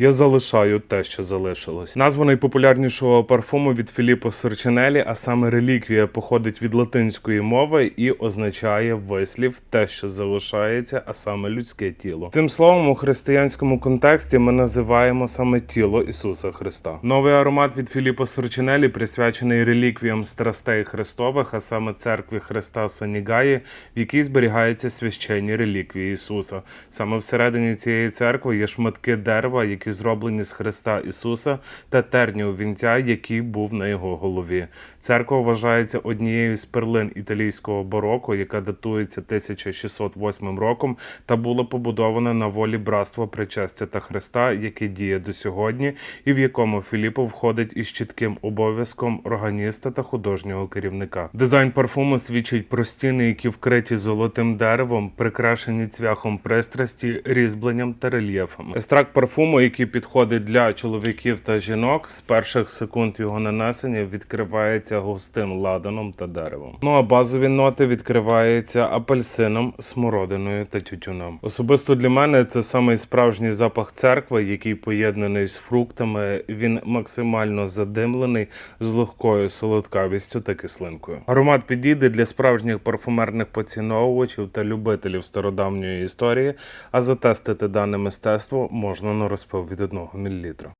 Я залишаю те, що залишилось. Назва найпопулярнішого парфуму від Філіппо Сорчинелі, а саме реліквія, походить від латинської мови і означає вислів те, що залишається, а саме людське тіло. Цим словом у християнському контексті ми називаємо саме тіло Ісуса Христа. Новий аромат від Філіппо Сорчинелі присвячений реліквіям страстей Христових, а саме церкві Христа Санігаї, в якій зберігаються священні реліквії Ісуса. Саме всередині цієї церкви є шматки дерева, які зроблені з Христа Ісуса, та тернів вінця, який був на його голові. Церква вважається однією з перлин італійського бароко, яка датується 1608 роком та була побудована на волі братства причастя та Христа, яке діє до сьогодні, і в якому Філіппо входить із чітким обов'язком органіста та художнього керівника. Дизайн парфуму свідчить про стіни, які вкриті золотим деревом, прикрашені цвяхом пристрасті, різьбленням та рельєфами. Естракт парфуму, який підходить для чоловіків та жінок, з перших секунд його нанесення відкривається густим ладаном та деревом. Ну а базові ноти відкриваються апельсином, смородиною та тютюном. Особисто для мене це самий справжній запах церкви, який поєднаний з фруктами. Він максимально задимлений з легкою солодкавістю та кислинкою. Аромат підійде для справжніх парфумерних поціновувачів та любителів стародавньої історії. А затестити дане мистецтво можна на розпил від 1 мл.